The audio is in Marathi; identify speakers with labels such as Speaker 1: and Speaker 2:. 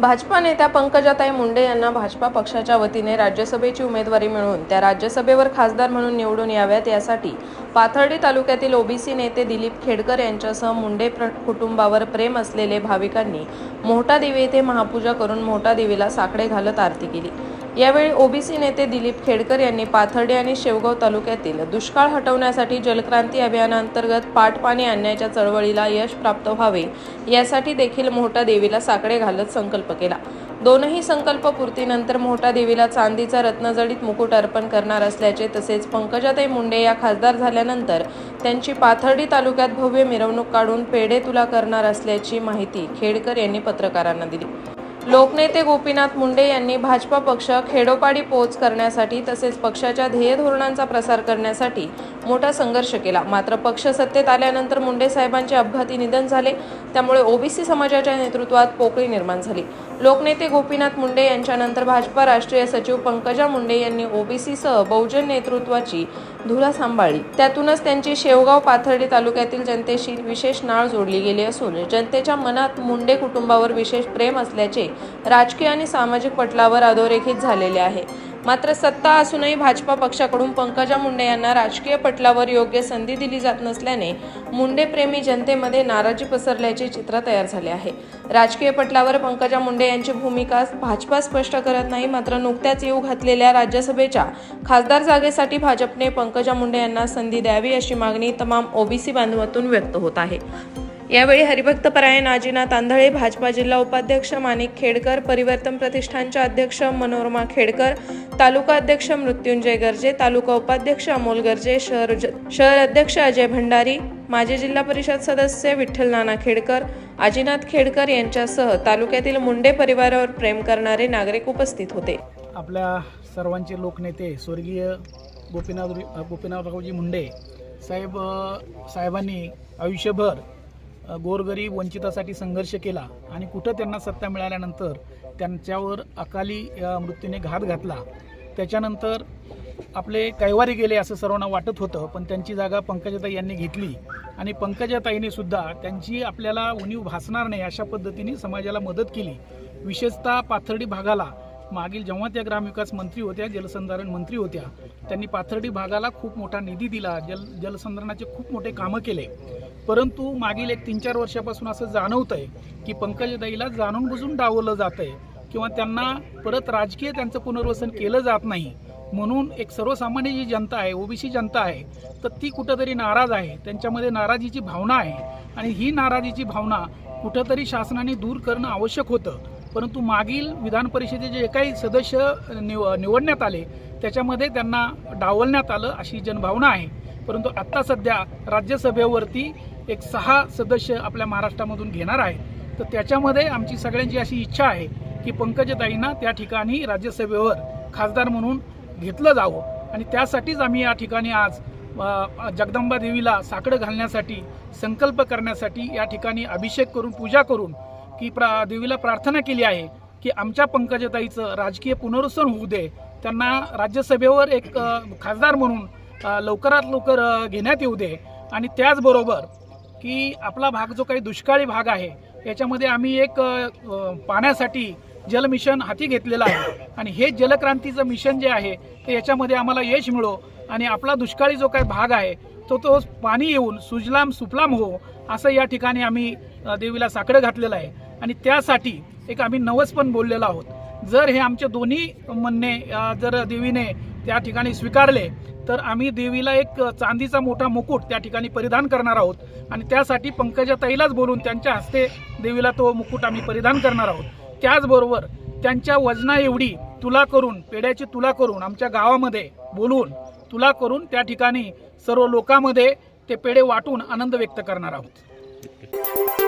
Speaker 1: भाजपा नेत्या पंकजाताई मुंडे यांना भाजपा पक्षाच्या वतीने राज्यसभेची उमेदवारी मिळवून त्या राज्यसभेवर खासदार म्हणून निवडून याव्यात यासाठी पाथर्डी तालुक्यातील ओबीसी नेते दिलीप खेडकर यांच्यासह मुंडे प्र- कुटुंबावर प्रेम असलेले भाविकांनी मोहटा देवी येथे महापूजा करून मोहटा देवीला साकडे घालत आरती केली. यावेळी ओबीसी नेते दिलीप खेडकर यांनी पाथर्डी आणि शेवगाव तालुक्यातील दुष्काळ हटवण्यासाठी जलक्रांती अभियानांतर्गत पाटपाणी आणण्याच्या चळवळीला यश प्राप्त व्हावे यासाठी देखील मोहटा देवीला साकडे घालत संकल्प केला. दोनही संकल्प पूर्तीनंतर मोहटा देवीला चांदीचा रत्नजडीत मुकुट अर्पण करणार असल्याचे तसेच पंकजाताई मुंडे या खासदार झाल्यानंतर त्यांची पाथर्डी तालुक्यात भव्य मिरवणूक काढून पेढे तुला करणार असल्याची माहिती खेडकर यांनी पत्रकारांना दिली. लोकनेते गोपीनाथ मुंडे यांनी भाजपा पक्ष खेडोपाडी पोच करण्यासाठी तसेच पक्षाच्या ध्येय धोरणांचा प्रसार करण्यासाठी मोठा संघर्ष केला. मात्र पक्ष सत्तेत आल्यानंतर मुंडे साहेबांचे अपघाती निधन झाले. त्यामुळे ओबीसी समाजाच्या नेतृत्वात पोकळी निर्माण झाली. लोकनेते गोपीनाथ मुंडे यांच्यानंतर भाजपा राष्ट्रीय सचिव पंकजा मुंडे यांनी ओबीसीसह बहुजन नेतृत्वाची धुरा सांभाळली. त्यातूनच त्यांची शेवगाव पाथर्डी तालुक्यातील जनतेशी विशेष नाळ जोडली गेली असून जनतेच्या मनात मुंडे कुटुंबावर विशेष प्रेम असल्याचे राजकीय आणि सामाजिक पटलावर अधोरेखित झालेले आहे. मात्र सत्ता असूनही भाजपा पक्षाकडून पंकजा मुंडे यांना राजकीय पटलावर योग्य संधी दिली जात नसल्याने मुंडे प्रेमी जनतेमध्ये नाराजी पसरल्याचे चित्र तयार झाले आहे. राजकीय पटलावर पंकजा मुंडे यांची भूमिका भाजपा स्पष्ट करत नाही मात्र नुकत्याच येऊ घातलेल्या राज्यसभेच्या खासदार जागेसाठी भाजपने पंकजा मुंडे यांना संधी द्यावी अशी मागणी तमाम ओबीसी बांधवातून व्यक्त होत आहे. यावेळी हरिभक्त परायण आजीना आंधळे भाजपा जिल्हा उपाध्यक्ष माणिक खेडकर परिवर्तन प्रतिष्ठानच्या अध्यक्ष मनोरमा खेडकर तालुका अध्यक्ष मृत्युंजय गर्जे तालुका उपाध्यक्ष अमोल गर्जे शहर शहर अध्यक्ष अजय भंडारी माजी जिल्हा परिषद सदस्य विठ्ठल नाना खेडकर आजीनाथ खेडकर यांच्यासह तालुक्यातील मुंडे परिवारावर प्रेम करणारे नागरिक उपस्थित होते.
Speaker 2: आपल्या सर्वांचे लोकनेते स्वर्गीय गोपीनाथ गोपीनाथरावजी मुंडे साहेब साहेबांनी आयुष्यभर गोरगरीब वंचितासाठी संघर्ष केला आणि कुठं त्यांना सत्ता मिळाल्यानंतर त्यांच्यावर अकाली मृत्यूने घात घातला. त्याच्यानंतर आपले कैवारी गेले असं सर्वांना वाटत होतं पण त्यांची जागा पंकजाताई यांनी घेतली आणि पंकजाताईने सुद्धा त्यांची आपल्याला उणीव भासणार नाही अशा पद्धतीने समाजाला मदत केली. विशेषतः पाथर्डी भागाला मागील जेव्हा त्या ग्रामविकास मंत्री होत्या जलसंधारण मंत्री होत्या त्यांनी पाथर्डी भागाला खूप मोठा निधी दिला जल जलसंधारणाचे खूप मोठे कामं केले. परंतु मागील एक तीन चार वर्षापासून असं जाणवतंय की पंकजदाईला जाणून बुजून डावलं जात आहे किंवा त्यांना परत राजकीय त्यांचं पुनर्वसन केलं जात नाही. म्हणून एक सर्वसामान्य जी जनता आहे ओबीसी जनता आहे तर ती कुठंतरी नाराज आहे. त्यांच्यामध्ये नाराजीची भावना आहे आणि ही नाराजीची भावना कुठंतरी शासनाने दूर करणं आवश्यक होतं. परंतु मागील विधान परिषदेचे जे काही सदस्य निव निवडण्यात आले त्याच्यामध्ये त्यांना डावलण्यात आलं अशी जनभावना आहे. परंतु आत्ता सध्या राज्यसभेवरती एक सहा सदस्य आपल्या महाराष्ट्रामधून घेणार आहेत. तर त्याच्यामध्ये आमची सगळ्यांची अशी इच्छा आहे की पंकजताईंना त्या ठिकाणी राज्यसभेवर खासदार म्हणून घेतलं जावं. आणि त्यासाठीच आम्ही या ठिकाणी आज जगदंबा देवीला साकडं घालण्यासाठी संकल्प करण्यासाठी या ठिकाणी अभिषेक करून पूजा करून की प्रा देवीला प्रार्थना केली आहे की आमच्या पंकजताईचं राजकीय पुनरुत्सन होऊ दे. त्यांना राज्यसभेवर एक खासदार म्हणून लवकरात लवकर घेण्यात येऊ दे. आणि त्याचबरोबर की आपला भाग जो काही दुष्काळी भाग आहे याच्यामध्ये आम्ही एक पाण्यासाठी जल मिशन हाती घेतलेलं आहे. आणि हे जलक्रांतीचं मिशन जे आहे ते याच्यामध्ये आम्हाला यश मिळो. आणि आपला दुष्काळी जो काही भाग आहे तो तो पाणी येऊन सुजलाम सुफलाम हो असं या ठिकाणी आम्ही देवीला साकडं घातलेलं आहे. आणि त्यासाठी एक आम्ही नवस पण बोललेलो आहोत. जर हे आमचे दोन्ही म्हणणे जर देवीने त्या ठिकाणी स्वीकारले तर आम्ही देवीला एक चांदीचा मोठा मुकुट त्या ठिकाणी परिधान करणार आहोत. आणि त्यासाठी पंकजाताईलाच बोलून त्यांच्या हस्ते देवीला तो मुकुट आम्ही परिधान करणार आहोत. त्याचबरोबर त्यांच्या वजना एवढी तुला करून पेड्याची तुला करून आमच्या गावामध्ये बोलून तुला करून त्या ठिकाणी सर्व लोकांमध्ये ते पेढे वाटून आनंद व्यक्त करणार आहोत.